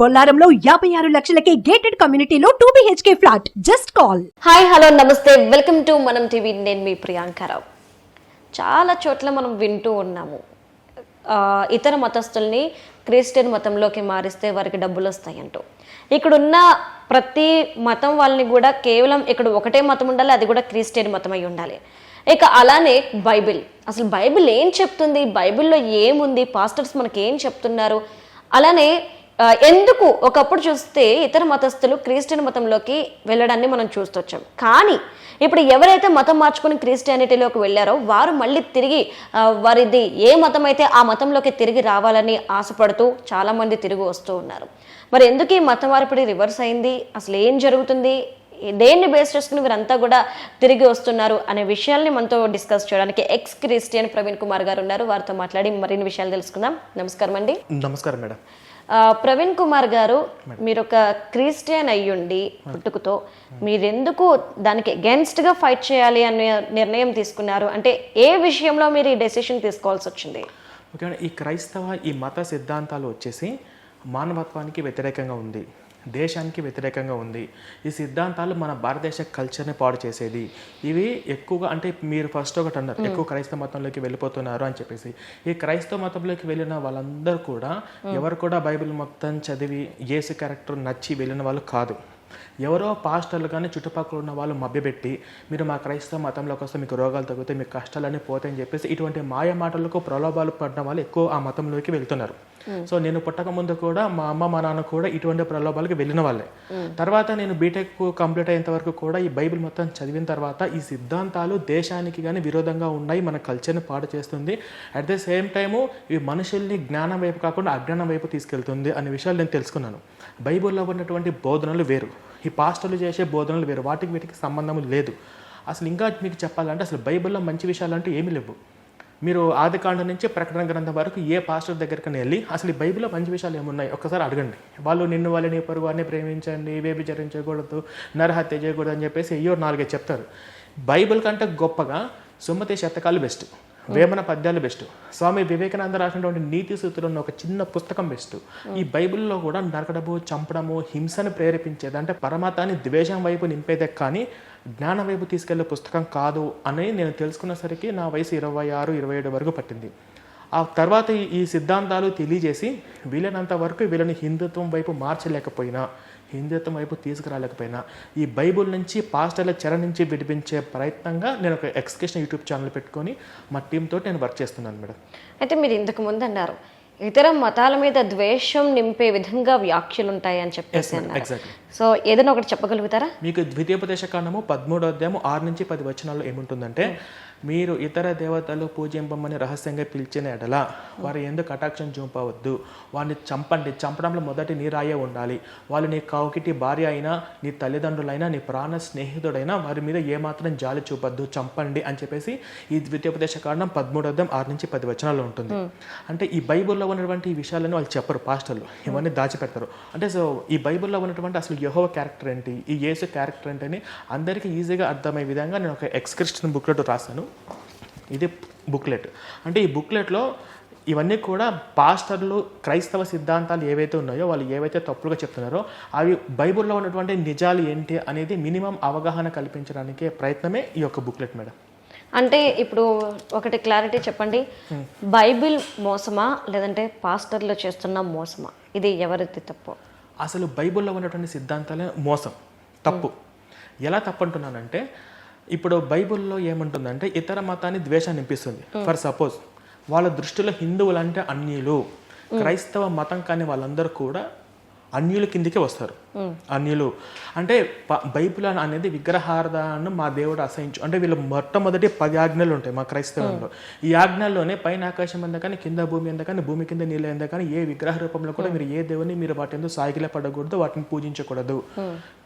బొల్లారంలో యాభై ఆరు లక్షలకే గేటెడ్ కమ్యూనిటీలో two BHK flat just call hi hello నమస్తే. వెల్కమ్ టు మనం టీవీ నేను మీ ప్రియాంకరావు చాలా చోట్ల మనం వింటూ ఉన్నాము. ఇతర మతస్థుల్ని క్రిస్టియన్ మతంలోకి మారిస్తే వారికి డబ్బులు వస్తాయంటూ ఇక్కడున్న ప్రతి మతం వాళ్ళని కూడా కేవలం ఇక్కడ ఒకటే మతం ఉండాలి అది కూడా క్రిస్టియన్ మతం అయి ఉండాలి. ఇక అలానే బైబిల్. అసలు బైబిల్ ఏం చెప్తుంది? బైబిల్లో ఏముంది? పాస్టర్స్ మనకి ఏం చెప్తున్నారు? అలానే ఎందుకు ఒకప్పుడు చూస్తే ఇతర మతస్థులు క్రిస్టియన్ మతంలోకి వెళ్ళడాన్ని మనం చూస్తొచ్చాం. కానీ ఇప్పుడు ఎవరైతే మతం మార్చుకుని క్రిస్టియానిటీలోకి వెళ్ళారో వారు మళ్ళీ తిరిగి వారిది ఏ మతం అయితే ఆ మతంలోకి తిరిగి రావాలని ఆశపడుతూ చాలా మంది తిరిగి వస్తూ ఉన్నారు. మరి ఎందుకు ఈ మత మార్పిడి రివర్స్ అయింది? అసలు ఏం జరుగుతుంది? దేన్ని బేస్ చేసుకుని వీరంతా కూడా తిరిగి వస్తున్నారు అనే విషయాల్ని మనతో డిస్కస్ చేయడానికి ఎక్స్ క్రిస్టియన్ ప్రవీణ్ కుమార్ గారు ఉన్నారు. వారితో మాట్లాడి మరిన్ని విషయాలు తెలుసుకుందాం. నమస్కారం అండి. నమస్కారం మేడం. ప్రవీణ్ కుమార్ గారు మీరు ఒక క్రిస్టియన్ అయ్యుండి పుట్టుకతో మీరెందుకు దానికి అగెన్స్ట్గా ఫైట్ చేయాలి అనే నిర్ణయం తీసుకున్నారు? అంటే ఏ విషయంలో మీరు ఈ డెసిషన్ తీసుకోవాల్సి వచ్చింది? ఓకే ఈ క్రైస్తవ ఈ మత సిద్ధాంతాలు వచ్చేసి మానవత్వానికి వ్యతిరేకంగా ఉంది. దేశానికి వ్యతిరేకంగా ఉంది. ఈ సిద్ధాంతాలు మన భారతదేశ కల్చర్ని పాడు చేసేది. ఇవి ఎక్కువగా అంటే మీరు ఫస్ట్ ఒకటి అన్నారు ఎక్కువ క్రైస్తవ మతంలోకి వెళ్ళిపోతున్నారు అని చెప్పేసి. ఈ క్రైస్తవ మతంలోకి వెళ్ళిన వాళ్ళందరూ కూడా ఎవరు కూడా బైబిల్ మొత్తం చదివి ఏసు క్యారెక్టర్ నచ్చి వెళ్ళిన వాళ్ళు కాదు. ఎవరో పాస్టర్లు కానీ చుట్టుపక్కల ఉన్న వాళ్ళు మభ్యపెట్టి మీరు మా క్రైస్తవ మతంలోకి వస్తే మీకు రోగాలు తగ్గుతాయి మీకు కష్టాలన్నీ పోతాయని చెప్పేసి ఇటువంటి మాయ మాటలకు ప్రలోభాలు పడిన వాళ్ళు ఎక్కువ ఆ మతంలోకి వెళ్తున్నారు. సో నేను పుట్టక ముందు కూడా మా అమ్మ మా నాన్న కూడా ఇటువంటి ప్రలోభాలకు వెళ్ళిన వాళ్ళే. తర్వాత నేను బీటెక్ కంప్లీట్ అయ్యేంత వరకు కూడా ఈ బైబిల్ మొత్తం చదివిన తర్వాత ఈ సిద్ధాంతాలు దేశానికి కానీ విరోధంగా ఉన్నాయి మన కల్చర్ని పాడు చేస్తుంది. అట్ ద సేమ్ టైము ఇవి మనుషుల్ని జ్ఞానం వైపు కాకుండా అజ్ఞానం వైపు తీసుకెళ్తుంది అనే విషయాలు నేను తెలుసుకున్నాను. బైబిల్లో ఉన్నటువంటి బోధనలు వేరు. ఈ పాస్టర్లు చేసే బోధనలు వేరు. వాటికి వీటికి సంబంధం లేదు. అసలు ఇంకా మీకు చెప్పాలంటే అసలు బైబిల్లో మంచి విషయాలు అంటే ఏమీ లేవు. మీరు ఆదికాండ నుంచి ప్రకటన గ్రంథం వరకు ఏ పాస్టర్ దగ్గరికి వెళ్ళి అసలు ఈ బైబిల్లో మంచి విషయాలు ఏమున్నాయి? ఒక్కసారి అడగండి. వాళ్ళు నిన్ను వాళ్ళని పొరుగు వారిని ప్రేమించండి వేభిచరించకూడదు నరహత్య చేయకూడదు అని చెప్పేసి అయ్యో నాలుగే చెప్తారు. బైబిల్ కంటే గొప్పగా సుమతి శతకాలు బెస్ట్. వేమన పద్యాలు బెస్ట్ స్వామి వివేకానంద రాసినటువంటి నీతి సూత్రులు ఉన్న ఒక చిన్న పుస్తకం బెస్ట్ ఈ బైబిల్లో కూడా నరకడము చంపడము హింసను ప్రేరేపించేది. అంటే పరమాతాన్ని ద్వేషం వైపు నింపేదే కానీ జ్ఞానం వైపు తీసుకెళ్ళే పుస్తకం కాదు అని నేను తెలుసుకునేసరికి నా వయసు ఇరవై ఆరు ఇరవై ఏడు వరకు పట్టింది. ఆ తర్వాత ఈ- ఈ సిద్ధాంతాలు తెలియజేసి వీలైనంత వరకు వీళ్ళని హిందుత్వం వైపు మార్చలేకపోయినా. హిందుత్వం వైపు తీసుకురాలేకపోయినా ఈ బైబుల్ నుంచి పాస్టర్ల చెర నుంచి విడిపించే ప్రయత్నంగా నేను ఒక ఎక్స్కేషన్ యూట్యూబ్ ఛానల్ పెట్టుకొని మా టీంతో నేను వర్క్ చేస్తున్నాను మేడం. అయితే మీరు ఇంతకు ముందు అన్నారు ఇతర మతాల మీద ద్వేషం నింపే విధంగా వ్యాఖ్యలు ఉంటాయి అని చెప్పేసి సో ఏదైనా ఒకటి చెప్పగలుగుతారా? మీకు ద్వితీయోపదేశ కాండము పదమూడో అధ్యాయము ఆరు నుంచి పది వచనాల్లో ఏముంటుందంటే మీరు ఇతర దేవతలు పూజింపమని రహస్యంగా పిలిచిన ఎడల వారి ఎందుకు కటాక్షం చూపవద్దు. వారిని చంపండి. చంపడంలో మొదటి నీ రాయే ఉండాలి. వాళ్ళు నీ కావుకిటి భార్య అయినా నీ తల్లిదండ్రులైనా నీ ప్రాణ స్నేహితుడైనా వారి మీద ఏమాత్రం జాలి చూపద్దు. చంపండి అని చెప్పేసి ఈ ద్వితీయోపదేశ కాండం పదమూడో అధ్యాయం ఆరు నుంచి పది వచనాల్లో ఉంటుంది. అంటే ఈ బైబిల్లో ఉన్నటువంటి ఈ విషయాలను వాళ్ళు చెప్పరు పాస్టర్లు. ఇవన్నీ దాచిపెడతారు. అంటే సో ఈ బైబిల్లో ఉన్నటువంటి అసలు యహోవ క్యారెక్టర్ ఏంటి? ఈ యేసు క్యారెక్టర్ ఏంటి అని అందరికీ ఈజీగా అర్థమయ్యే విధంగా నేను ఒక ఎక్స్క్రిప్షన్ బుక్లెట్ రాశాను. ఇది బుక్లెట్. అంటే ఈ బుక్లెట్లో ఇవన్నీ కూడా పాస్టర్లు క్రైస్తవ సిద్ధాంతాలు ఏవైతే ఉన్నాయో వాళ్ళు ఏవైతే తప్పులుగా చెప్తున్నారో అవి బైబిల్లో ఉన్నటువంటి నిజాలు ఏంటి అనేది మినిమం అవగాహన కల్పించడానికే ప్రయత్నమే ఈ యొక్క బుక్లెట్ మేడం. అంటే ఇప్పుడు ఒకటి క్లారిటీ చెప్పండి. బైబిల్ మోసమా లేదంటే పాస్టర్లు చేస్తున్న మోసమా? ఇది ఎవరిది తప్పు? అసలు బైబిల్లో ఉన్నటువంటి సిద్ధాంతాలే మోసం తప్పు. ఎలా తప్పు అంటున్నానంటే ఇప్పుడు బైబిల్లో ఏమంటుందంటే ఇతర మతాన్ని ద్వేషాన్ని నింపిస్తుంది. ఫర్ సపోజ్ వాళ్ళ దృష్టిలో హిందువులు అంటే అన్యులు క్రైస్తవ మతం కానీ వాళ్ళందరూ కూడా అన్యుల కిందికే వస్తారు. అన్యులు. అంటే బైబిల్ అనేది విగ్రహార్థాన్ని మా దేవుడు అసహించు అంటే వీళ్ళు మొట్టమొదటి పది ఆజ్ఞలు ఉంటాయి మా క్రైస్తవంలో ఈ ఆజ్ఞల్లోనే పైన ఆకాశం ఎంత కానీ కింద భూమి ఎంత కానీ భూమి కింద నీళ్ళు ఎంత కానీ ఏ విగ్రహ రూపంలో కూడా మీరు ఏ దేవుని మీరు వాటి ఎందుకు సాగిల పడకూడదు వాటిని పూజించకూడదు.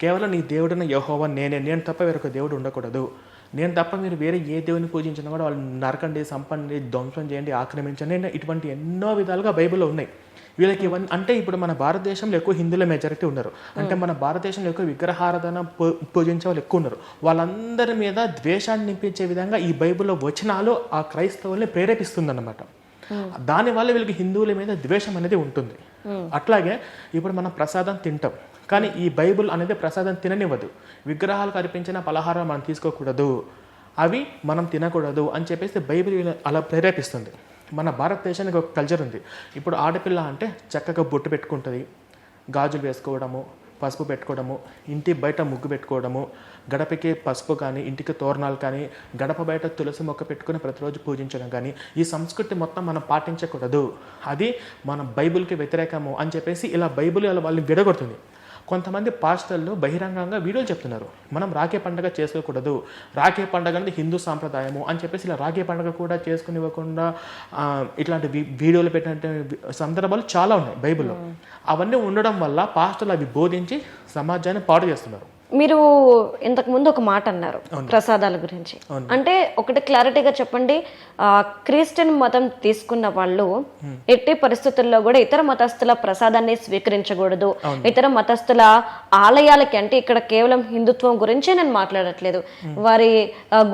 కేవలం నీ దేవుడిన యహోవా నేనే నేను తప్ప వేరొక దేవుడు ఉండకూడదు. నేను తప్ప మీరు వేరే ఏ దేవుని పూజించినా కూడా వాళ్ళు నరకండి సంపండి ధ్వంసం చేయండి ఆక్రమించండి ఇటువంటి ఎన్నో విధాలుగా బైబిల్లో ఉన్నాయి. వీళ్ళకి ఇవన్నీ అంటే ఇప్పుడు మన భారతదేశంలో ఎక్కువ హిందువుల మెజారిటీ ఉన్నారు. అంటే మన భారతదేశంలో ఎక్కువ విగ్రహారాధన పూజించే వాళ్ళు ఎక్కువ ఉన్నారు. వాళ్ళందరి మీద ద్వేషాన్ని నింపించే విధంగా ఈ బైబిల్లో వచనాలు ఆ క్రైస్తవుల్ని ప్రేరేపిస్తుందన్నమాట. దానివల్ల వీళ్ళకి హిందువుల మీద ద్వేషం అనేది ఉంటుంది. అట్లాగే ఇప్పుడు మనం ప్రసాదం తింటాం. కానీ ఈ బైబుల్ అనేది ప్రసాదం తిననివ్వదు. విగ్రహాలు కనిపించిన పలహారం మనం తీసుకోకూడదు. అవి మనం తినకూడదు అని చెప్పేసి బైబిల్ అలా ప్రేరేపిస్తుంది. మన భారతదేశానికి ఒక కల్చర్ ఉంది. ఇప్పుడు ఆడపిల్ల అంటే చక్కగా బొట్టు పెట్టుకుంటుంది. గాజులు వేసుకోవడము పసుపు పెట్టుకోవడము ఇంటి బయట ముగ్గు పెట్టుకోవడము గడపకి పసుపు కానీ ఇంటికి తోరణాలు కానీ గడప బయట తులసి మొక్క పెట్టుకుని ప్రతిరోజు పూజించడం కానీ ఈ సంస్కృతి మొత్తం మనం పాటించకూడదు. అది మన బైబిల్కి వ్యతిరేకము అని చెప్పేసి ఇలా బైబిల్ ఇలా వాళ్ళని విడగొడుతుంది. కొంతమంది పాస్టర్లు బహిరంగంగా వీడియోలు చెప్తున్నారు. మనం రాఖీ పండుగ చేసుకోకూడదు. రాఖీ పండుగ అనేది హిందూ సాంప్రదాయము అని చెప్పేసి ఇలా రాఖీ పండుగ కూడా చేసుకునివ్వకుండా ఇట్లాంటి వీడియోలు పెట్టినట్టు సందర్భాలు చాలా ఉన్నాయి బైబిల్లో. అవన్నీ ఉండడం వల్ల పాస్టర్లు అవి బోధించి సమాజాన్ని పాడు చేస్తున్నారు. మీరు ఇంతకు ముందు ఒక మాట అన్నారు ప్రసాదాల గురించి. అంటే ఒకటి క్లారిటీగా చెప్పండి క్రిస్టియన్ మతం తీసుకున్న వాళ్ళు ఎట్టి పరిస్థితుల్లో కూడా ఇతర మతస్థుల ప్రసాదాన్ని స్వీకరించకూడదు. ఇతర మతస్థుల ఆలయాలకి అంటే ఇక్కడ కేవలం హిందుత్వం గురించే నేను మాట్లాడట్లేదు. వారి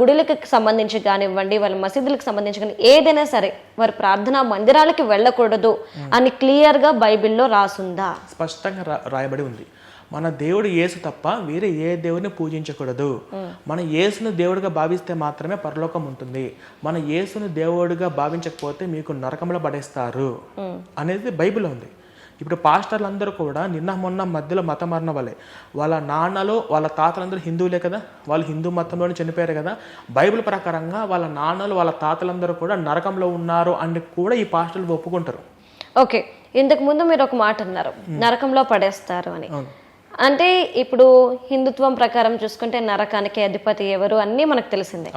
గుడులకు సంబంధించి కానివ్వండి వాళ్ళ మసీదులకు సంబంధించి కానీ ఏదైనా సరే వారి ప్రార్థనా మందిరాలకి వెళ్ళకూడదు అని క్లియర్గా బైబిల్లో రాసుందా? స్పష్టంగా రాయబడి ఉంది. మన దేవుడు యేసు తప్ప వేరే ఏ దేవుడిని పూజించకూడదు. మన యేసును దేవుడిగా భావిస్తే మాత్రమే పరలోకం ఉంటుంది. మన యేసును దేవుడిగా భావించకపోతే మీకు నరకంలో పడేస్తారు అనేది బైబిల్ ఉంది. ఇప్పుడు పాస్టర్లు అందరూ కూడా నిన్న మొన్న మధ్యలో మతం మారిన వాళ్ళే వాళ్ళ నాన్నలు వాళ్ళ తాతలందరూ హిందువులే కదా? వాళ్ళు హిందూ మతంలోనే చనిపోయారు కదా? బైబిల్ ప్రకారంగా వాళ్ళ నాన్నలు వాళ్ళ తాతలందరూ కూడా నరకంలో ఉన్నారు అని కూడా ఈ పాస్టర్లు ఒప్పుకుంటారు. ఓకే. ఇంతకు ముందు మీరు ఒక మాట అన్నారు. నరకంలో పడేస్తారు అని. అంటే ఇప్పుడు హిందుత్వం ప్రకారం చూసుకుంటే నరకానికి అధిపతి ఎవరు అన్నీ మనకు తెలిసిందే.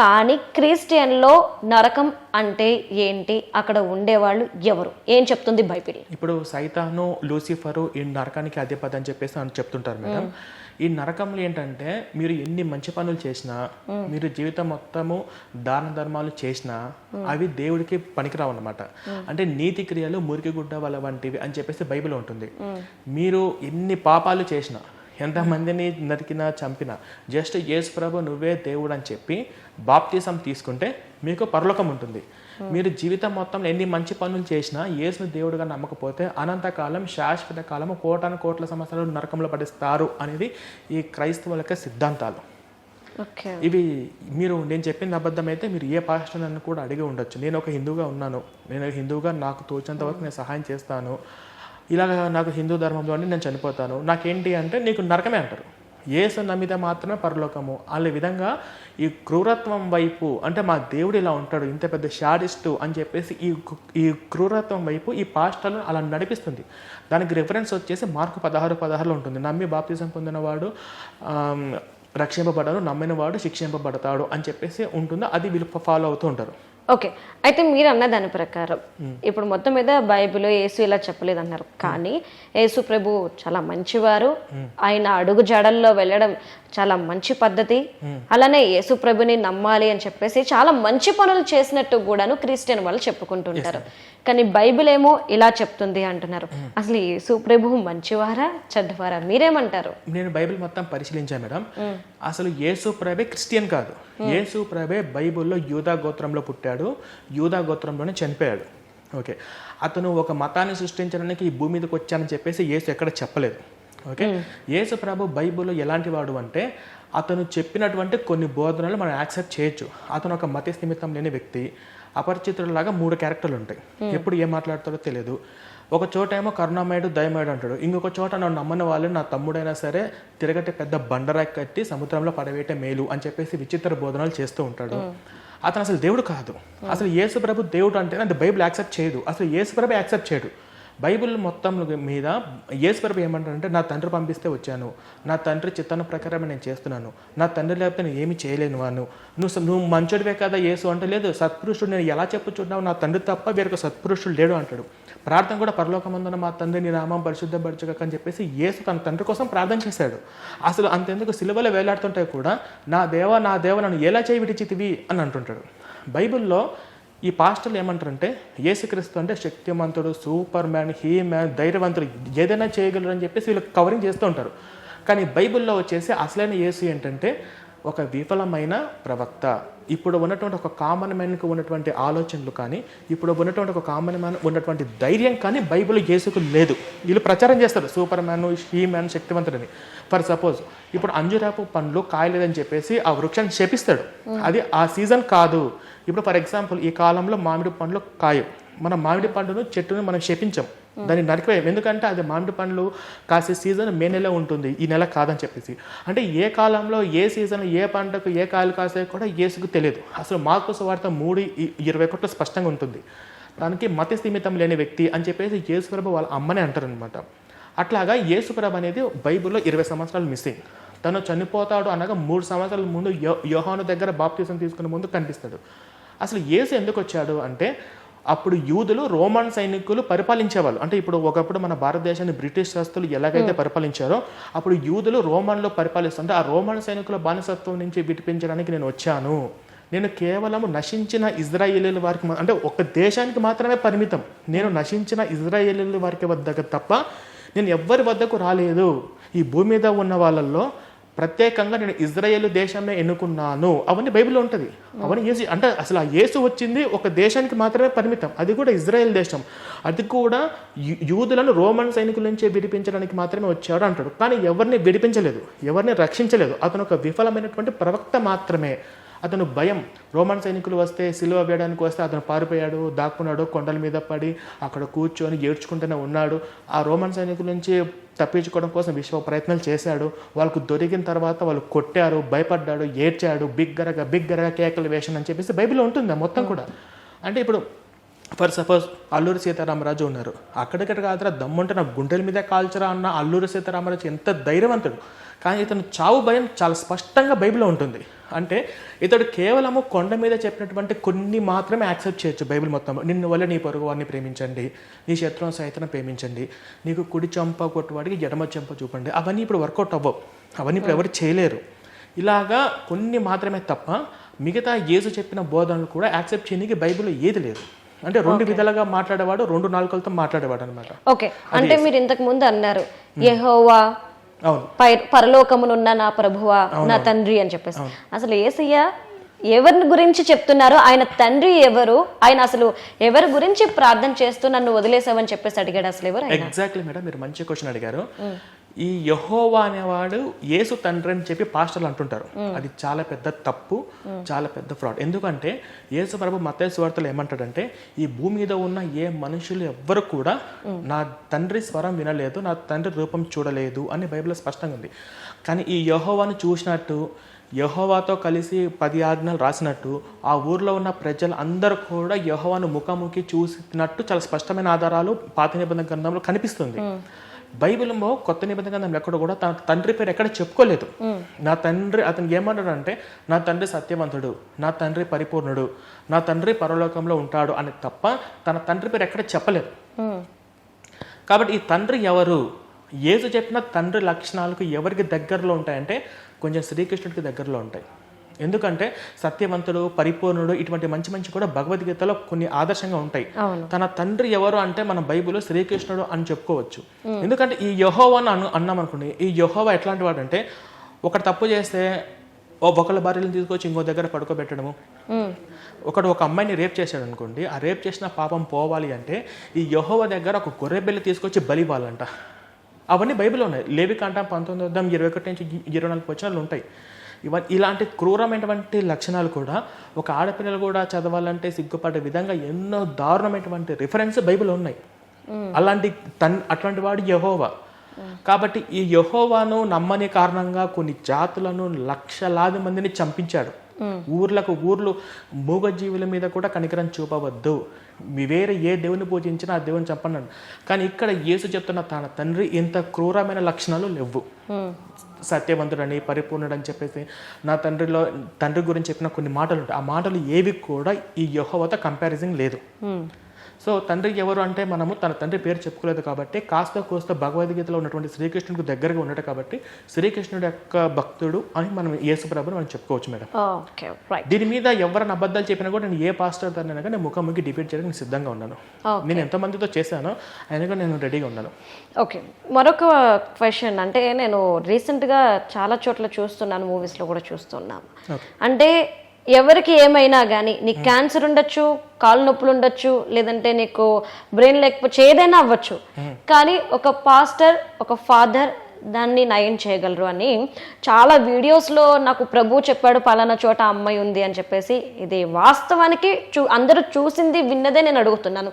కానీ క్రిస్టియన్లో నరకం అంటే ఏంటి? అక్కడ ఉండేవాళ్ళు ఎవరు? ఏం చెప్తుంది బైబిల్? ఇప్పుడు సైతాను లూసిఫరు ఈ నరకానికి అధిపతి అని చెప్పేసి అని చెప్తుంటారు మేడం. ఈ నరకంలో ఏంటంటే మీరు ఎన్ని మంచి పనులు చేసినా మీరు జీవితం మొత్తము దాన ధర్మాలు చేసినా అవి దేవుడికి పనికిరావు అనమాట అంటే నీతి క్రియలు మురికి గుడ్డ వల వంటివి అని చెప్పేసి బైబిల్ ఉంటుంది. మీరు ఎన్ని పాపాలు చేసినా ఎంతమందిని నరికినా చంపినా జస్ట్ యేసు ప్రభు నువ్వే దేవుడు అని చెప్పి బాప్తిసం తీసుకుంటే మీకు పరలోకం ఉంటుంది. మీరు జీవితం మొత్తంలో ఎన్ని మంచి పనులు చేసినా యేసును దేవుడుగా నమ్మకపోతే అనంతకాలం శాశ్వత కాలం కోటాను కోట్ల సంవత్సరాలు నరకంలో పడిస్తారు అనేది ఈ క్రైస్తవుల యొక్క సిద్ధాంతాలు. ఓకే ఇవి మీరు నేను చెప్పిన అబద్ధం అయితే మీరు ఏ పాస్టర్ నన్ను కూడా అడిగి ఉండొచ్చు. నేను ఒక హిందువుగా ఉన్నాను. నేను ఒక హిందువుగా నాకు తోచినంత వరకు నేను సహాయం చేస్తాను. ఇలాగ నాకు హిందూ ధర్మంలోనే నేను చనిపోతాను. నాకేంటి అంటే నీకు నరకమే అంటారు. ఏసు నమ్మిద మాత్రమే పరలోకము. అనే విధంగా ఈ క్రూరత్వం వైపు అంటే మా దేవుడు ఇలా ఉంటాడు ఇంత పెద్ద షాడిస్టు అని చెప్పేసి ఈ ఈ క్రూరత్వం వైపు ఈ పాస్టర్ను అలా నడిపిస్తుంది. దానికి రిఫరెన్స్ వచ్చేసి మార్కు పదహారు పదహారులో ఉంటుంది. నమ్మి బాప్తిజం పొందినవాడు ఆమ్, రక్షింపబడను నమ్మినవాడు శిక్షింపబడతాడు అని చెప్పేసి ఉంటుందో. అది వీళ్ళు ఫాలో అవుతూ ఉంటారు. ఓకే. అయితే మీరు అన్న దాని ప్రకారం ఇప్పుడు మొత్తం మీద బైబిల్ యేసు ఇలా చెప్పలేదు అన్నారు కానీ యేసు ప్రభు చాలా మంచివారు. ఆయన అడుగు జాడల్లో వెళ్ళడం చాలా మంచి పద్ధతి. అలానే యేసు ప్రభుని నమ్మాలి అని చెప్పేసి చాలా మంచి పనులు చేసినట్టు కూడాను క్రిస్టియన్ వాళ్ళు చెప్పుకుంటుంటారు. కానీ బైబిల్ ఏమో ఇలా చెప్తుంది అంటున్నారు. అసలు యేసు ప్రభు మంచివారా చెడ్డవారా? మీరేమంటారు? నేను బైబిల్ మొత్తం పరిశీలించాను మేడం. అసలు యేసు ప్రభే క్రిస్టియన్ కాదు. యేసు ప్రభే బైబిల్లో యూదా గోత్రంలో పుట్టాడు. యూదా గోత్రంలోనే చనిపోయాడు. ఓకే. అతను ఒక మతాన్ని సృష్టించడానికి ఈ భూమి మీదకి వచ్చానని చెప్పేసి యేసు ఎక్కడ చెప్పలేదు. ఓకే? యేసు ప్రభు బైబిల్లో ఎలాంటి వాడు అంటే అతను చెప్పినటువంటి కొన్ని బోధనలు మనం యాక్సెప్ట్ చేయొచ్చు. అతను ఒక మత స్థిమితం లేని వ్యక్తి అపరిచితుడిలాగా మూడు క్యారెక్టర్లు ఉంటాయి ఎప్పుడు ఏం మాట్లాడతాడో తెలియదు ఒక చోట ఏమో కరుణామయుడు దయమయుడు అంటాడు. ఇంకొక చోట నన్ను నమ్మని వాళ్ళు నా తమ్ముడైనా సరే తిరగటి పెద్ద బండరాయి కట్టి సముద్రంలో పడవేయటం మేలు అని చెప్పేసి విచిత్ర బోధనలు చేస్తూ ఉంటాడు. అతను అసలు దేవుడు కాదు. అసలు యేసు ప్రభు దేవుడు అంటే అది బైబిల్ యాక్సెప్ట్ చేయదు. అసలు యేసు ప్రభు యాక్సెప్ట్ చేయడు. బైబిల్ మొత్తం మీద యేసుప్రభు ఏమంటారంటే నా తండ్రి పంపిస్తే వచ్చాను. నా తండ్రి చిత్తన ప్రకారమే నేను చేస్తున్నాను. నా తండ్రి లేకపోతే నేను ఏమి చేయలేను వాను నువ్వు స- నువ్వు మంచోడివే కదా యేసు అంటే లేదు సత్పురుషుడు నేను ఎలా చెప్పుచున్నావు నా తండ్రి తప్ప వేరొక సత్పురుషుడు లేడు అంటాడు. ప్రార్థన కూడా పరలోకమందున మా తండ్రిని నామం పరిశుద్ధపరచక అని చెప్పేసి యేసు తన తండ్రి కోసం ప్రార్థన చేశాడు. అసలు అంతెందుకు సిలువలో వేలాడుతుంటే కూడా నా దేవ నా దేవ నన్ను ఎలా చేయి విడిచితివి అని అంటుంటాడు. బైబిల్లో ఈ పాస్టర్లు ఏమంటారంటే యేసుక్రీస్తు అంటే శక్తిమంతుడు సూపర్ మ్యాన్ హీ మ్యాన్ ధైర్యవంతుడు ఏదైనా చేయగలరు అని చెప్పేసి వీళ్ళు కవరింగ్ చేస్తూ ఉంటారు. కానీ బైబిల్లో వచ్చేసి అసలైన యేసు ఏంటంటే ఒక విఫలమైన ప్రవక్త. ఇప్పుడు ఉన్నటువంటి ఒక కామన్ మ్యాన్కి ఉన్నటువంటి ఆలోచనలు కానీ ఇప్పుడు ఉన్నటువంటి ఒక కామన్ మ్యాన్ ఉన్నటువంటి ధైర్యం కానీ బైబిల్ యేసుకు లేదు. వీళ్ళు ప్రచారం చేస్తారు సూపర్ మ్యాన్ హీ మ్యాన్ శక్తివంతుడని. ఫర్ సపోజ్ ఇప్పుడు అంజురాపు పండ్లు కాయలేదని చెప్పేసి ఆ వృక్షాన్ని శపిస్తాడు. అది ఆ సీజన్ కాదు. ఇప్పుడు ఫర్ ఎగ్జాంపుల్ ఈ కాలంలో మామిడి పండ్లు కాయవు. మన మామిడి పండును చెట్టును మనం శపించాం. దాన్ని నరికివేయం. ఎందుకంటే అది మామిడి పండ్లు కాసే సీజన్ మే నెల ఉంటుంది. ఈ నెల కాదని చెప్పేసి. అంటే ఏ కాలంలో ఏ సీజన్ ఏ పంటకు ఏ కాయలు కాసే కూడా యేసుకు తెలియదు. అసలు మార్కోస్ వార్త మూడు ఇరవై ఒకటిలో స్పష్టంగా ఉంటుంది. దానికి మత స్థిమితం లేని వ్యక్తి అని చెప్పేసి యేసుప్రభు వాళ్ళ అమ్మనే అంటారనమాట అట్లాగా యేసుప్రభు అనేది బైబిల్లో ఇరవై సంవత్సరాలు మిస్సింగ్. తను చనిపోతాడు అనగా మూడు సంవత్సరాల ముందు యో యోహాను దగ్గర బాప్తీసం తీసుకునే ముందు కనిపిస్తాడు. అసలు యేసు ఎందుకు వచ్చాడు అంటే అప్పుడు యూదులు రోమన్ సైనికులు పరిపాలించేవాళ్ళు. అంటే ఇప్పుడు ఒకప్పుడు మన భారతదేశాన్ని బ్రిటిష్ శాస్త్రులు ఎలాగైతే పరిపాలించారో అప్పుడు యూదులు రోమన్లో పరిపాలిస్తుంటే ఆ రోమన్ సైనికుల బానిసత్వం నుంచి విడిపించడానికి నేను వచ్చాను. నేను కేవలం నశించిన ఇజ్రాయేలీల వారికి అంటే ఒక దేశానికి మాత్రమే పరిమితం. నేను నశించిన ఇజ్రాయేలీల వారికి వద్దకు తప్ప నేను ఎవ్వరి వద్దకు రాలేదు. ఈ భూమి మీద ఉన్న వాళ్ళల్లో ప్రత్యేకంగా నేను ఇజ్రాయేల్ దేశమే ఎన్నుకున్నాను. అవన్నీ బైబిల్లో ఉంటుంది. అవన్నీ ఏసు అంటే అసలు ఆ యేసు వచ్చింది ఒక దేశానికి మాత్రమే పరిమితం. అది కూడా ఇజ్రాయెల్ దేశం. అది కూడా యూ- యూదులను రోమన్ సైనికుల నుంచి విడిపించడానికి మాత్రమే వచ్చాడు అంటాడు. కానీ ఎవరిని విడిపించలేదు. ఎవరిని రక్షించలేదు. అతను ఒక విఫలమైనటువంటి ప్రవక్త మాత్రమే. అతను భయం. రోమన్ సైనికులు వస్తే సిలువ వేయడానికి వస్తే అతను పారిపోయాడు దాక్కున్నాడు కొండల మీద పడి అక్కడ కూర్చొని ఏడ్చుకుంటూనే ఉన్నాడు. ఆ రోమన్ సైనికుల నుంచి తప్పించుకోవడం కోసం విశ్వ ప్రయత్నాలు చేశాడు. వాళ్ళకు దొరికిన తర్వాత వాళ్ళు కొట్టారు భయపడ్డాడు ఏడ్చాడు బిగ్గరగా బిగ్గరగా కేకలు వేషన్ అని చెప్పేసి బైబిల్లో ఉంటుంది మొత్తం కూడా? అంటే ఇప్పుడు ఫర్ సపోజ్ అల్లూరి సీతారామరాజు ఉన్నారు. అక్కడిక్కడ కాదురా దమ్ముంటే నా గుండెల మీద కాల్చరా అన్న అల్లూరి సీతారామరాజు ఎంత ధైర్యవంతుడు. కానీ ఇతను చావు భయం చాలా స్పష్టంగా బైబిల్లో ఉంటుంది. అంటే ఇతడు కేవలము కొండ మీద చెప్పినటువంటి కొన్ని మాత్రమే యాక్సెప్ట్ చేయొచ్చు బైబిల్ మొత్తంలో నిన్ను వల్ల నీ పొరుగు వారిని ప్రేమించండి. నీ శత్రువుని సైతం ప్రేమించండి. నీకు కుడి చెంప కొట్టువాడికి ఎడమ చెంప చూపండి. అవన్నీ ఇప్పుడు వర్కౌట్ అవ్వవు. అవన్నీ ఇప్పుడు ఎవరు చేయలేరు. ఇలాగా కొన్ని మాత్రమే తప్ప మిగతా యేసు చెప్పిన బోధనలు కూడా యాక్సెప్ట్ చేయడానికి బైబిల్లో ఏది లేదు. అంటే రెండు విధాలుగా మాట్లాడేవాడు రెండు నాలుకలతో మాట్లాడేవాడు అనమాట ఓకే. అంటే మీరు ఇంతకు ముందు అన్నారు యెహోవా పరలోకమునున్న నా ప్రభువా నా తండ్రి అని చెప్పేసి. అసలు ఏసయ్య ఎవరిని గురించి చెప్తున్నారు ఆయన తండ్రి ఎవరు ఆయన అసలు ఎవరి గురించి ప్రార్థన చేస్తూ నన్ను వదిలేసావని చెప్పేసి అడిగాడు అసలు ఎవరు ఎగ్జాక్ట్లీ మేడం. మీరు మంచి క్వశ్చన్ అడిగారు. ఈ యహోవా అనేవాడు యేసు తండ్రి అని చెప్పి పాస్టర్లు అంటుంటారు. అది చాలా పెద్ద తప్పు చాలా పెద్ద ఫ్రాడ్. ఎందుకంటే యేసు ప్రభు మత్తయి సువార్తలు ఏమంటాడంటే ఈ భూమి మీద ఉన్న ఏ మనుషులు ఎవ్వరు కూడా నా తండ్రి స్వరం వినలేదు నా తండ్రి రూపం చూడలేదు అని బైబిల్లో స్పష్టంగా ఉంది. కానీ ఈ యహోవాను చూసినట్టు యహోవాతో కలిసి పది ఆజ్ఞలు రాసినట్టు ఆ ఊర్లో ఉన్న ప్రజలు అందరూ కూడా యహోవాను ముఖాముఖి చూసినట్టు చాలా స్పష్టమైన ఆధారాలు పాత నిబంధన గ్రంథంలో కనిపిస్తుంది. బైబిల్లో కొత్త నిబంధన గ్రంథంలో ఎక్కడ కూడా తన తండ్రి పేరు ఎక్కడ చెప్పుకోలేదు. నా తండ్రి అతను ఏమన్నాడు అంటే నా తండ్రి సత్యవంతుడు నా తండ్రి పరిపూర్ణుడు నా తండ్రి పరలోకంలో ఉంటాడు అని తప్ప తన తండ్రి పేరు ఎక్కడ చెప్పలేదు. కాబట్టి ఈ తండ్రి ఎవరు? యేసు చెప్పిన తండ్రి లక్షణాలకు ఎవరికి దగ్గరలో ఉంటాయంటే కొంచెం శ్రీకృష్ణుడికి దగ్గరలో ఉంటాయి. ఎందుకంటే సత్యవంతుడు పరిపూర్ణుడు ఇటువంటి మంచి మంచి కూడా భగవద్గీతలో కొన్ని ఆదర్శంగా ఉంటాయి. తన తండ్రి ఎవరు అంటే మన బైబిల్లో శ్రీకృష్ణుడు అని చెప్పుకోవచ్చు. ఎందుకంటే ఈ యహోవాను అను అన్నాం అనుకోండి ఈ యహోవా ఎట్లాంటి వాడు అంటే ఒకటి తప్పు చేస్తే ఓ ఒకళ్ళ భార్యలను తీసుకొచ్చి ఇంకో దగ్గర పడుకోబెట్టడము. ఒకడు ఒక అమ్మాయిని రేప్ చేశాడు అనుకోండి ఆ రేప్ చేసిన పాపం పోవాలి అంటే ఈ యహోవ దగ్గర ఒక గొర్రె బిల్ల తీసుకొచ్చి బలి ఇవ్వాలంట అవన్నీ బైబిల్లో ఉన్నాయి. లేవికాంట పంతొమ్మిది వద్దాం ఇరవై ఒకటి నుంచి ఇరవై నాలుగు వచనాలు ఉంటాయి. ఇవన్నీ ఇలాంటి క్రూరమైనటువంటి లక్షణాలు కూడా ఒక ఆడపిల్లలు కూడా చదవాలంటే సిగ్గుపడే విధంగా ఎన్నో దారుణమైనటువంటి రిఫరెన్స్ బైబిల్ ఉన్నాయి. అలాంటి తన్ అట్లాంటి వాడు యహోవా. కాబట్టి ఈ యహోవాను నమ్మని కారణంగా కొన్ని జాతులను లక్షలాది మందిని చంపించాడు. ఊర్లకు ఊర్లు మూగజీవుల మీద కూడా కనికరం చూపవద్దు. మీ వేరే ఏ దేవుని పూజించినా ఆ దేవుని చంపన్నాడు కానీ ఇక్కడ యేసు చెప్తున్న తన తండ్రి ఇంత క్రూరమైన లక్షణాలు లేవు. సత్యవంతుడని పరిపూర్ణుడని చెప్పేసి నా తండ్రిలో తండ్రి గురించి చెప్పిన కొన్ని మాటలు ఉంటాయి. ఆ మాటలు ఏవి కూడా ఈ యెహోవాతో కంపారిజన్ లేదు. Hmm. సో తండ్రి ఎవరు అంటే మనము తన తండ్రి పేరు చెప్పుకోలేదు కాబట్టి కాస్త కోస్త భగవద్గీతలో ఉన్నటువంటి శ్రీకృష్ణుడికి దగ్గరగా ఉండటం కాబట్టి శ్రీకృష్ణుడి యొక్క భక్తుడు అని మనం యేసుప్రభుని మనం చెప్పుకోవచ్చు మేడం. ఓకే రైట్ దీని మీద ఎవరైనా అబద్ధాలు చెప్పినా కూడా నేను ఏ పాస్టర్ దాన్ని నేను ముఖాముఖి డిబేట్ చేయడానికి నేను సిద్ధంగా ఉన్నాను. నేను ఎంతమందితో చేశానో కూడా నేను రెడీగా ఉన్నాను. ఓకే మరొక క్వశ్చన్ అంటే నేను రీసెంట్గా చాలా చోట్ల చూస్తున్నాను మూవీస్లో కూడా చూస్తున్నాను. అంటే ఎవరికి ఏమైనా కానీ నీకు క్యాన్సర్ ఉండొచ్చు కాళ్ళు నొప్పులు ఉండొచ్చు లేదంటే నీకు బ్రెయిన్ లేకపోతే ఏదైనా అవ్వచ్చు. కానీ ఒక పాస్టర్ ఒక ఫాదర్ దాన్ని నయం చేయగలరు అని చాలా వీడియోస్లో నాకు ప్రభు చెప్పాడు పలానా చోట అమ్మాయి ఉంది అని చెప్పేసి. ఇది వాస్తవానికి చూ అందరూ చూసింది విన్నదే నేను అడుగుతున్నాను.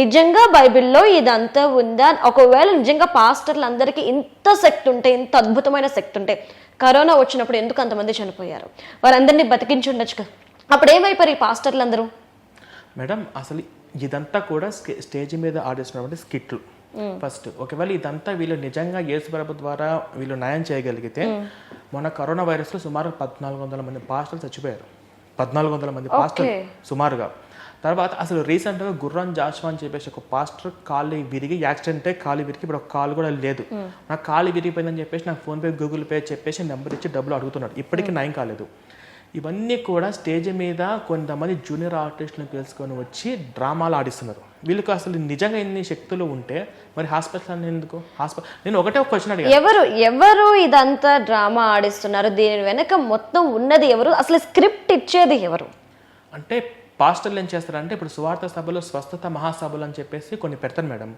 నిజంగా బైబిల్లో ఇదంతా ఉందా? ఒకవేళ నిజంగా పాస్టర్లు అందరికీ ఇంత శక్తి ఉంటే ఇంత అద్భుతమైన శక్తి ఉంటే కరోనా వచ్చినప్పుడు ఎందుకు అంతమంది చనిపోయారు? వారందరినీ బతికించి ఉండొచ్చు అప్పుడు ఏమైపోయారు ఈ పాస్టర్లు అందరూ మేడం అసలు ఇదంతా కూడా స్టేజ్ మీద ఆడిస్తున్నటువంటి స్కిట్లు. ఫస్ట్ ఒకవేళ ఇదంతా వీళ్ళు నిజంగా యేసు ప్రభు ద్వారా వీళ్ళు న్యాయం చేయగలిగితే మొన్న కరోనా వైరస్లో సుమారు పద్నాలుగు వందల మంది పాస్టర్లు చచ్చిపోయారు. పద్నాలుగు వందల మంది పాస్టర్ సుమారుగా. తర్వాత అసలు రీసెంట్గా గుర్రం జాషువా అని చెప్పేసి ఒక పాస్టర్ కాళ్ళు విరిగి యాక్సిడెంట్ కాలు విరిగి ఇప్పుడు ఒక కాలు కూడా లేదు. నాకు కాలు విరిగిపోయిందని చెప్పేసి నాకు ఫోన్పే గూగుల్ పే చెప్పేసి నెంబర్ ఇచ్చి డబ్బులు అడుగుతున్నాడు. ఇప్పటికీ నయం కాలేదు. ఇవన్నీ కూడా స్టేజ్ మీద కొంతమంది జూనియర్ ఆర్టిస్టులను పిలుచుకొని వచ్చి డ్రామాలు ఆడిస్తున్నారు. వీళ్ళకి అసలు నిజంగా ఎన్ని శక్తులు ఉంటే మరి హాస్పిటల్ ఎందుకు? హాస్పిటల్ నేను ఒకటే ఒక క్వశ్చన్ అడిగాను. ఎవరు ఎవరు ఇదంతా డ్రామా ఆడిస్తున్నారు? దీని వెనక మొత్తం ఉన్నది ఎవరు? అసలు స్క్రిప్ట్ ఇచ్చేది ఎవరు? అంటే పాస్టర్లు ఏం చేస్తారంటే ఇప్పుడు సువార్త సభలు స్వస్థత మహాసభలు అని చెప్పేసి కొన్ని పెడతారు మేడం.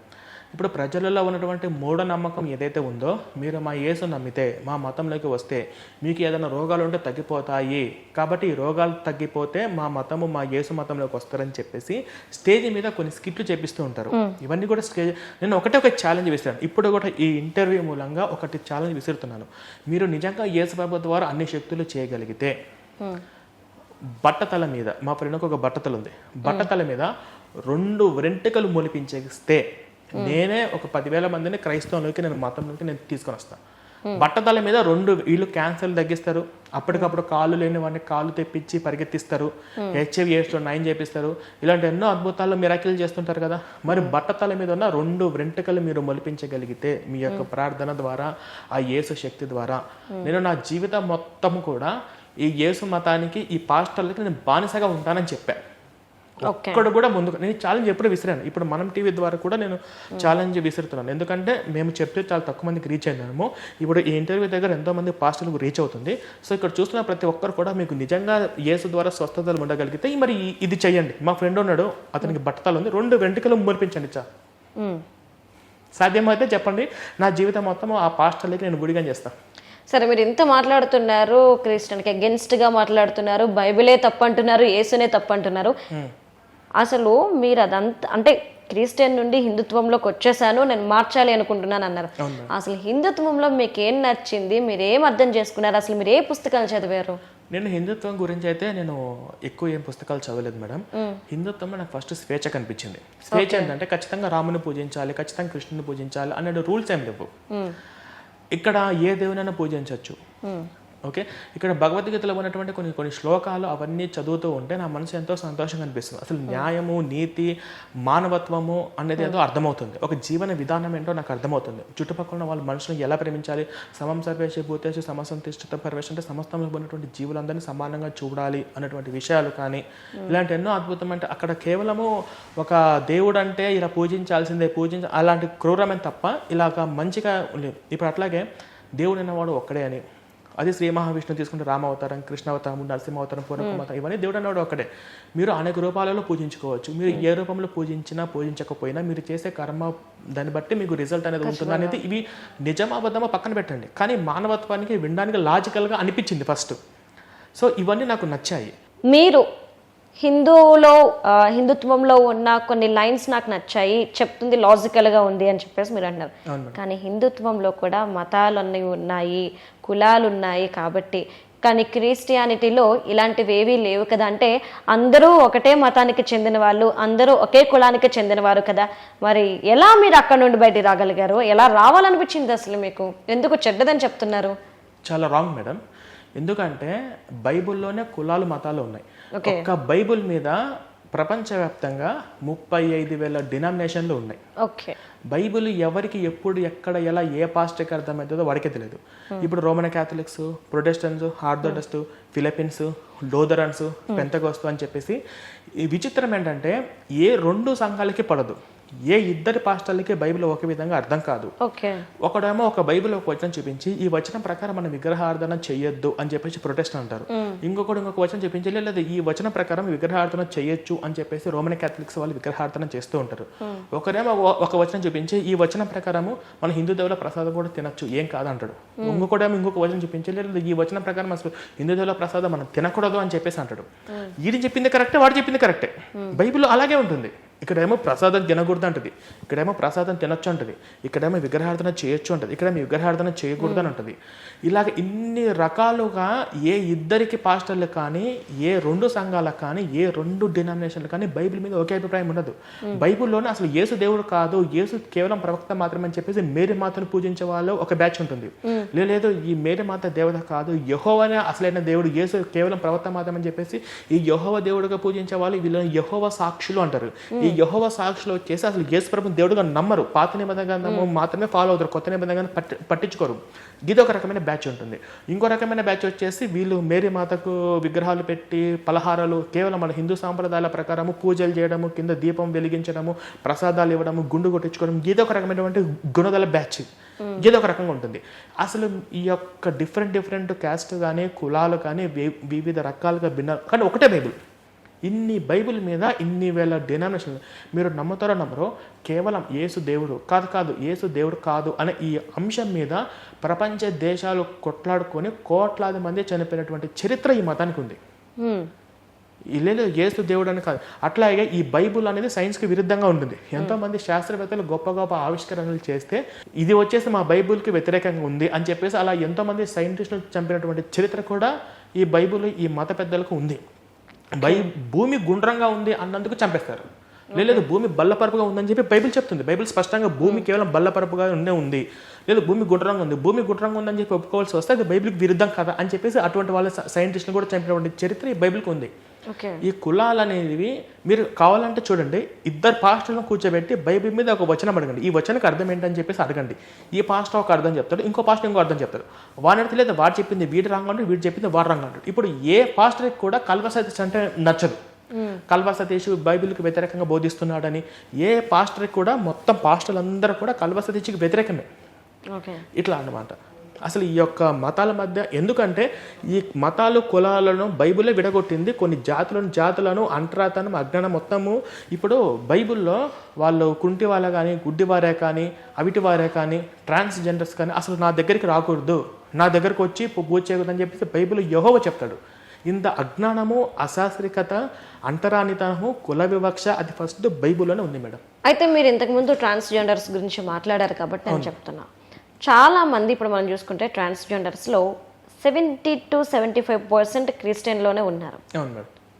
ఇప్పుడు ప్రజలలో ఉన్నటువంటి మూఢనమ్మకం ఏదైతే ఉందో మీరు మా యేసు నమ్మితే మా మతంలోకి వస్తే మీకు ఏదైనా రోగాలు ఉంటే తగ్గిపోతాయి. కాబట్టి ఈ రోగాలు తగ్గిపోతే మా మతము మా యేసు మతంలోకి వస్తారని చెప్పేసి స్టేజ్ మీద కొన్ని స్కిట్లు చేపిస్తూ ఉంటారు. ఇవన్నీ కూడా స్టేజ్ నేను ఒకటే ఒక ఛాలెంజ్ విసిరాను ఇప్పుడు కూడా ఈ ఇంటర్వ్యూ మూలంగా ఒకటి ఛాలెంజ్ విసురుతున్నాను. మీరు నిజంగా యేసు ప్రభు ద్వారా అన్ని శక్తులు చేయగలిగితే బట్టతల మీద మా ఫ్రెండ్కి ఒక బట్టతల ఉంది. బట్టతల మీద రెండు వెంట్రుకలు మొలిపించేస్తే నేనే ఒక పదివేల మందిని క్రైస్తవంలోకి నేను మతంలోకి నేను తీసుకొని వస్తాను బట్టతల మీద రెండు వీళ్ళు క్యాన్సర్ తగ్గిస్తారు. అప్పటికప్పుడు కాళ్ళు లేని వాడిని కాళ్ళు తెప్పించి పరిగెత్తిస్తారు. హెచ్ఐవి ఎయిడ్స్లో నయం చేపిస్తారు. ఇలాంటి ఎన్నో అద్భుతాలు మిరాకిల్ చేస్తుంటారు కదా. మరి బట్టతల మీద ఉన్న రెండు వెంట్రుకలు మీరు మొలిపించగలిగితే మీ యొక్క ప్రార్థన ద్వారా ఆ యేసు శక్తి ద్వారా నేను నా జీవితం మొత్తం కూడా ఈ యేసు మతానికి ఈ పాస్టర్లకి నేను బానిసగా ఉంటానని చెప్పా. ఒక్కడు కూడా ముందుకు నేను ఛాలెంజ్ ఎప్పుడు విసిరాను. ఇప్పుడు మనం టీవీ ద్వారా కూడా నేను ఛాలెంజ్ విసురుతున్నాను. ఎందుకంటే మేము చెప్తే చాలా తక్కువ మందికి రీచ్ అయినాము. ఇప్పుడు ఈ ఇంటర్వ్యూ దగ్గర ఎంతో మంది పాస్టర్లకు రీచ్ అవుతుంది. సో ఇక్కడ చూస్తున్న ప్రతి ఒక్కరు కూడా మీకు నిజంగా యేసు ద్వారా స్వస్థతలు ఉండగలిగితే మరి ఇది చెయ్యండి. మా ఫ్రెండ్ ఉన్నాడు అతనికి బట్టతలు ఉంది. రెండు వెంట్రుకలు మురిపించండి చా. ఉమ్. సాధ్యమైతే చెప్పండి నా జీవితం మొత్తం ఆ పాస్టర్లకి నేను గుడిగా చేస్తాను సరే మీరు ఇంత మాట్లాడుతున్నారు క్రిస్టియన్కి అగెన్స్ట్గా మాట్లాడుతున్నారు బైబిలే తప్పంటున్నారు యేసునే తప్పంటున్నారు. అసలు మీరు అదంతా అంటే క్రిస్టియన్ నుండి హిందుత్వంలోకి వచ్చేసాను నేను మార్చాలి అనుకుంటున్నాను అన్నారు. అసలు హిందుత్వంలో మీకు ఏం నచ్చింది? మీరు ఏం అర్థం చేసుకున్నారు? అసలు మీరు ఏ పుస్తకాలు చదివారు? నేను హిందుత్వం గురించి అయితే నేను ఎక్కువ ఏం పుస్తకాలు చదవలేదు మేడం. హిందుత్వంలో నాకు ఫస్ట్ స్వేచ్ఛ కనిపించింది. స్వేచ్ఛ ఏంటంటే ఖచ్చితంగా రాముని పూజించాలి ఖచ్చితంగా కృష్ణుని పూజించాలి అనే రూల్స్ ఏం లేవు. ఇక్కడ ఏ దేవునైనా పూజించవచ్చు. Hmm. ఓకే? ఇక్కడ భగవద్గీతలో ఉన్నటువంటి కొన్ని కొన్ని శ్లోకాలు అవన్నీ చదువుతూ ఉంటే నా మనసు ఎంతో సంతోషంగా అనిపిస్తుంది. అసలు న్యాయము నీతి మానవత్వము అనేది ఏదో అర్థమవుతుంది. ఒక జీవన విధానం ఏంటో నాకు అర్థమవుతుంది. చుట్టుపక్కల ఉన్న వాళ్ళ మనుషులను ఎలా ప్రేమించాలి? సమం సర్వేశ భూతేశ సమసంతిష్ఠిత పరివేశ అంటే సమస్తంలో ఉన్నటువంటి జీవులందరినీ సమానంగా చూడాలి అనేటువంటి విషయాలు కానీ ఇలాంటి ఎన్నో అద్భుతమైన అక్కడ కేవలము ఒక దేవుడు అంటే ఇలా పూజించాల్సిందే పూజించ అలాంటి క్రూరమైన తప్ప ఇలాగ మంచిగా లేదు. ఇప్పుడు అట్లాగే దేవుడు అన్నవాడు ఒక్కడే అని. అది శ్రీ మహావిష్ణువు తీసుకుంటే రామావతారం కృష్ణావతారం నరసింహావతారం పూర్ణకుమావతారం ఇవన్నీ దేవుడు అన్నవాడు ఒక్కడే మీరు అనేక రూపాలలో పూజించుకోవచ్చు. మీరు ఏ రూపంలో పూజించినా పూజించకపోయినా మీరు చేసే కర్మ దాన్ని బట్టి మీకు రిజల్ట్ అనేది ఉంటుంది అనేది ఇవి నిజమా అబద్ధమా పక్కన పెట్టండి. కానీ మానవత్వానికి వినడానికి లాజికల్గా అనిపించింది ఫస్ట్ సో ఇవన్నీ నాకు నచ్చాయి. మీరు హిందువులో హిందుత్వంలో ఉన్న కొన్ని లైన్స్ నాకు నచ్చాయి. చెప్తుంది లాజికల్గా ఉంది అని చెప్పేసి మీరు అంటున్నారు కానీ హిందుత్వంలో కూడా మతాలు అన్నీ ఉన్నాయి కులాలు ఉన్నాయి కాబట్టి. కానీ క్రిస్టియానిటీలో ఇలాంటివి ఏవీ లేవు కదా. అంటే అందరూ ఒకటే మతానికి చెందిన వాళ్ళు అందరూ ఒకే కులానికి చెందినవారు కదా. మరి ఎలా మీరు అక్కడ నుండి బయటికి రాగలిగారు? ఎలా రావాలనిపించింది అసలు మీకు? ఎందుకు చెడ్డదని చెప్తున్నారు? చాలా రాంగ్ మేడం. ఎందుకంటే బైబిల్లోనే కులాలు మతాలు ఉన్నాయి. ఒక్క బైబిల్ మీద ప్రపంచవ్యాప్తంగా ముప్పై ఐదు వేల డినామినేషన్లు ఉన్నాయి. ఓకే. బైబిల్ ఎవరికి ఎప్పుడు ఎక్కడ ఎలా ఏ పాస్టర్కి అర్థమవుతుందో వాడికే తెలియదు ఇప్పుడు Roman Catholics Protestants Orthodox Philippines Lutherans Pentecost అని చెప్పేసి ఈ విచిత్రం ఏంటంటే ఏ రెండు సంఘాలకి పడదు. ఏ ఇద్దరి పాస్టర్లకి బైబిల్ ఒకే విధంగా అర్థం కాదు. ఒకడేమో ఒక బైబిల్ ఒక వచనం చూపించి ఈ వచనం ప్రకారం మనం విగ్రహార్థన చేయొద్దు అని చెప్పేసి ప్రొటెస్ట్ అంటారు. ఇంకొకడు ఇంకొక వచనం చూపించి లేదు ఈ వచనం ప్రకారం విగ్రహార్థన చేయొచ్చు అని చెప్పేసి రోమన్ క్యాథలిక్స్ వాళ్ళు విగ్రహార్థన చేస్తూ ఉంటారు. ఒకరేమో ఒక- వచనం చూపించి ఈ వచనం ప్రకారము మన హిందూ దేవుల ప్రసాదం కూడా తినొచ్చు ఏం కాదంటాడు. ఇంకొకడేమో ఇంకొక వచనం చూపించి లేదు ఈ వచనం ప్రకారం అసలు హిందూ దేవుల ప్రసాదం మనం తినకూడదు అని చెప్పేసి అంటాడు. ఇది చెప్పింది కరెక్టే వాడు చెప్పింది కరెక్టే. బైబిల్ అలాగే ఉంటుంది. ఇక్కడేమో ప్రసాదం తినకూడదు అంటది ఇక్కడేమో ప్రసాదం తినొచ్చు అంటది ఇక్కడేమో విగ్రహార్థన చేయొచ్చు అంటది ఇక్కడేమో విగ్రహార్థన చేయకూడదు అని ఉంటుంది ఇలాగ ఇన్ని రకాలుగా ఏ ఇద్దరికి పాస్టర్లు కానీ ఏ రెండు సంఘాలకు కానీ ఏ రెండు డినామినేషన్లు కానీ బైబిల్ మీద ఒకే అభిప్రాయం ఉండదు. బైబిల్లోనే అసలు యేసు దేవుడు కాదు యేసు కేవలం ప్రవక్త మాత్రమే అని చెప్పేసి మేరీ మాతను పూజించే వాళ్ళు ఒక బ్యాచ్ ఉంటుంది. లేదు ఈ మేరీ మాత దేవత కాదు యహోవనే అసలైన దేవుడు యేసు కేవలం ప్రవక్త మాత్రమే అని చెప్పేసి ఈ యహోవ దేవుడుగా పూజించే వాళ్ళు వీళ్ళని యహోవ సాక్షులు అంటారు. ఈ యహోవ సాక్షులు వచ్చేసి అసలు యేసు ప్రభు దేవుడుగా నమ్మరు. పాత నిబంధన గ్రంథము మాత్రమే ఫాలో అవుతారు. కొత్త నిబంధన గ్రంథం పట్టి పట్టించుకోరు. ఇది ఒక రకమైన బ్యాచ్ ఉంటుంది. ఇంకో రకమైన బ్యాచ్ వచ్చేసి వీళ్ళు మేరీ మాతకు విగ్రహాలు పెట్టి పలహారాలు కేవలం మన హిందూ సాంప్రదాయాల ప్రకారము పూజలు చేయడము కింద దీపం వెలిగించడము ప్రసాదాలు ఇవ్వడము గుండు కొట్టించుకోవడం ఇది ఒక రకమైనటువంటి గుణదల బ్యాచ్. ఇది ఒక రకంగా ఉంటుంది. అసలు ఈ యొక్క డిఫరెంట్ డిఫరెంట్ క్యాస్ట్ కానీ కులాలు కానీ వివిధ రకాలుగా భిన్న కానీ ఒకటే బైబిల్. ఇన్ని బైబిల్ మీద ఇన్ని వేల డినామినేషన్ మీరు నమ్ముతారో నమ్మరో కేవలం యేసు దేవుడు. కాదు కాదు యేసు దేవుడు కాదు అనే ఈ అంశం మీద ప్రపంచ దేశాలు కొట్లాడుకొని కోట్లాది మంది చనిపోయినటువంటి చరిత్ర ఈ మతానికి ఉంది. లేదు యేసు దేవుడు అని కాదు. అట్లాగే ఈ బైబుల్ అనేది సైన్స్కి విరుద్ధంగా ఉంటుంది. ఎంతో మంది శాస్త్రవేత్తలు గొప్ప గొప్ప ఆవిష్కరణలు చేస్తే ఇది వచ్చేసి మా బైబుల్కి వ్యతిరేకంగా ఉంది అని చెప్పేసి అలా ఎంతో మంది సైంటిస్టులు చంపినటువంటి చరిత్ర కూడా ఈ బైబుల్ ఈ మత పెద్దలకు ఉంది. బై భూమి గుండ్రంగా ఉంది అన్నందుకు చంపేస్తారు. లేదు భూమి బల్లపరపుగా ఉందని చెప్పి బైబిల్ చెప్తుంది. బైబిల్ స్పష్టంగా భూమి కేవలం బల్లపరపుగా ఉండే ఉంది. లేదు భూమి గుండ్రంగా ఉంది. భూమి గుండ్రంగా ఉందని చెప్పి ఒప్పుకోవాల్సి వస్తే అది బైబిల్కి విరుద్ధం కదా అని చెప్పేసి అటువంటి వాళ్ళ సైంటిస్టులు కూడా చంపినటువంటి చరిత్ర ఈ బైబిల్కి ఉంది. ఈ కులాలు అనేవి మీరు కావాలంటే చూడండి ఇద్దరు పాస్టర్లను కూర్చోబెట్టి బైబిల్ మీద ఒక వచనం అడగండి. ఈ వచనకు అర్థం ఏంటని చెప్పేసి అడగండి. ఈ పాస్టర్ ఒక అర్థం చెప్తాడు ఇంకో పాస్టర్ ఇంకో అర్థం చెప్తాడు. వాడు అడిగితే లేదు వాడు చెప్పింది వీడు రాంగ్ అంటాడు వీడు చెప్పింది వాడు రాంగ్ అంటాడు. ఇప్పుడు ఏ పాస్టర్కి కూడా కల్వ సతీష్ అంటే నచ్చదు. కల్వ సతీష్ బైబిల్కి వ్యతిరేకంగా బోధిస్తున్నాడని ఏ పాస్టర్కి కూడా మొత్తం పాస్టర్లు అందరూ కూడా కల్వ సతీష్కి వ్యతిరేకమే. ఇట్లా అన్నమాట. అసలు ఈ యొక్క మతాల మధ్య ఎందుకంటే ఈ మతాలు కులాలను బైబిలే విడగొట్టింది కొన్ని జాతులను జాతులను అంటరాతనం అజ్ఞానం మొత్తము. ఇప్పుడు బైబిల్లో వాళ్ళు కుంటి వాళ్ళ కానీ గుడ్డి వారే కానీ అవిటి వారే కానీ ట్రాన్స్జెండర్స్ కానీ అసలు నా దగ్గరికి రాకూడదు. నా దగ్గరకు వచ్చి పూజ చేయకూడదని చెప్పేసి బైబిల్ యహోవ చెప్తాడు. ఇంత అజ్ఞానము అశాస్త్రికత అంటరానితనము కుల వివక్ష అది ఫస్ట్ బైబిల్లోనే ఉంది మేడం. అయితే మీరు ఇంతకుముందు ట్రాన్స్జెండర్స్ గురించి మాట్లాడారు కాబట్టి నేను చెప్తున్నా. చాలా మంది ఇప్పుడు మనం చూసుకుంటే ట్రాన్స్జెండర్స్లో seventy two seventy five percent క్రిస్టియన్లోనే ఉన్నారు.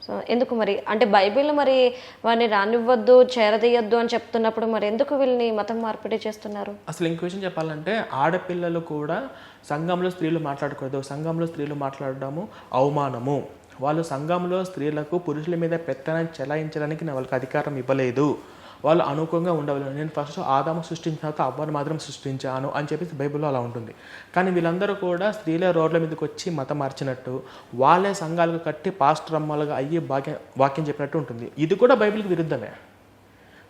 సో ఎందుకు మరి? అంటే బైబిల్ మరి వారిని రానివ్వద్దు చేరదీయద్దు అని చెప్తున్నప్పుడు మరి ఎందుకు వీళ్ళని మతం మార్పిడి చేస్తున్నారు? అసలు ఇంకో విషయం చెప్పాలంటే ఆడపిల్లలు కూడా సంఘంలో స్త్రీలు మాట్లాడకూడదు. సంఘంలో స్త్రీలు మాట్లాడడము అవమానము. వాళ్ళు సంఘంలో స్త్రీలకు పురుషుల మీద పెత్తనం చెలాయించడానికి వాళ్ళకి అధికారం ఇవ్వలేదు. వాళ్ళు అనుకూలంగా ఉండవలను. నేను ఫస్ట్ ఆదాము సృష్టించిన తర్వాత అవ్వను మాత్రం సృష్టించాను అని చెప్పేసి బైబిల్లో అలా ఉంటుంది. కానీ వీళ్ళందరూ కూడా స్త్రీలే రోడ్ల మీదకి వచ్చి మతం మార్చినట్టు వాళ్ళే సంఘాలకు కట్టి పాస్ట్రమ్మలుగా అయ్యి వాక్యం వాక్యం చెప్పినట్టు ఉంటుంది. ఇది కూడా బైబిల్కి విరుద్ధమే.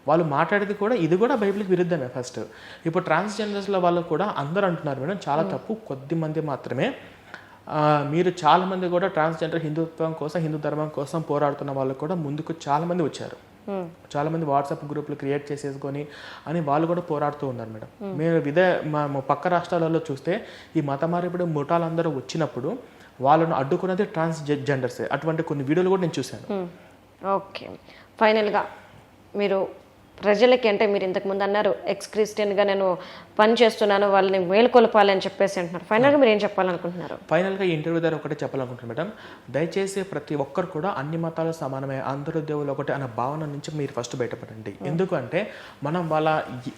వాళ్ళు మాట్లాడేది కూడా ఇది కూడా బైబిల్కి విరుద్ధమే ఫస్ట్. ఇప్పుడు ట్రాన్స్జెండర్స్లో వాళ్ళు కూడా అందరూ అంటున్నారు మేడం చాలా తప్పు. కొద్ది మంది మాత్రమే మీరు చాలా మంది కూడా ట్రాన్స్జెండర్ హిందుత్వం కోసం హిందూ ధర్మం కోసం పోరాడుతున్న వాళ్ళు కూడా ముందుకు చాలామంది వచ్చారు. చాలామంది చాలా మంది వాట్సాప్ గ్రూపులు క్రియేట్ చేసేసుకొని అని వాళ్ళు కూడా పోరాడుతూ ఉన్నారు మేడం. మేము విదే మా పక్క రాష్ట్రాలలో చూస్తే ఈ మత మార్పిడి ముఠాలందరూ వచ్చినప్పుడు వాళ్ళను అడ్డుకున్నది ట్రాన్స్ జెండర్సే అటువంటి కొన్ని వీడియోలు కూడా నేను చూశాను. ఓకే. ఫైనల్గా మీరు ప్రజలకి అంటే మీరు ఇంతకుముందు అన్నారు ఎక్స్ క్రిస్టియన్గా నేను పని చేస్తున్నాను వాళ్ళని మేల్కొల్పాలి అని చెప్పేసి అంటున్నారు. ఫైనల్గా మీరు ఏం చెప్పాలనుకుంటున్నారు? ఫైనల్గా ఇంటర్వ్యూ ద్వారా ఒకటే చెప్పాలనుకుంటున్నాను మేడం దయచేసి ప్రతి ఒక్కరు కూడా అన్ని మతాలు సమానమే అందరూ దేవులు ఒకటే అనే భావన నుంచి మీరు ఫస్ట్ బయటపడండి. ఎందుకంటే మనం వాళ్ళ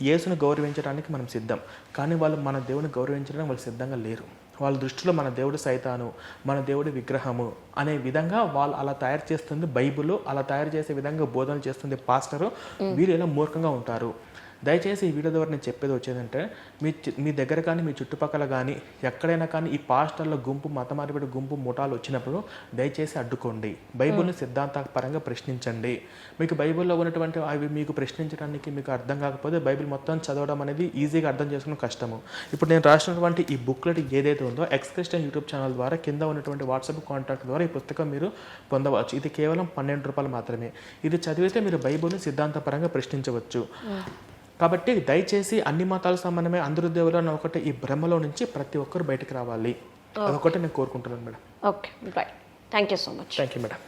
యేసును గౌరవించడానికి మనం సిద్ధం కానీ వాళ్ళు మన దేవుని గౌరవించడానికి వాళ్ళు సిద్ధంగా లేరు. వాళ్ళ దృష్టిలో మన దేవుడు సైతాను మన దేవుడి విగ్రహము అనే విధంగా వాళ్ళు అలా తయారు చేస్తుంది బైబిల్ అలా తయారు చేసే విధంగా బోధన చేస్తుంది పాస్టరు. వీరు ఎలా మూర్ఖంగా ఉంటారు? దయచేసి ఈ వీడియో ద్వారా నేను చెప్పేది వచ్చేదంటే మీ మీ దగ్గర కానీ మీ చుట్టుపక్కల కానీ ఎక్కడైనా కానీ ఈ పాస్టర్ల గుంపు మత మార్పిడి గుంపు ముఠాలు వచ్చినప్పుడు దయచేసి అడ్డుకోండి. బైబిల్ని సిద్ధాంతపరంగా ప్రశ్నించండి. మీకు బైబిల్లో ఉన్నటువంటి అవి మీకు ప్రశ్నించడానికి మీకు అర్థం కాకపోతే బైబిల్ మొత్తం చదవడం అనేది ఈజీగా అర్థం చేసుకోవడం కష్టము. ఇప్పుడు నేను రాసినటువంటి ఈ బుక్లెట్ ఏదైతే ఉందో ఎక్స్ క్రిస్టియన్ యూట్యూబ్ ఛానల్ ద్వారా కింద ఉన్నటువంటి వాట్సాప్ కాంటాక్ట్ ద్వారా ఈ పుస్తకం మీరు పొందవచ్చు. ఇది కేవలం పన్నెండు రూపాయలు మాత్రమే. ఇది చదివితే మీరు బైబిల్ని సిద్ధాంతపరంగా ప్రశ్నించవచ్చు. కాబట్టి దయచేసి అన్ని మతాలకు సంబంధమే అందరు దేవుడు అన్న ఒకటి ఈ భ్రమలో నుంచి ప్రతి ఒక్కరు బయటకు రావాలి. అదొకటి నేను కోరుకుంటున్నాను madam. Okay right thank you so much thank you madam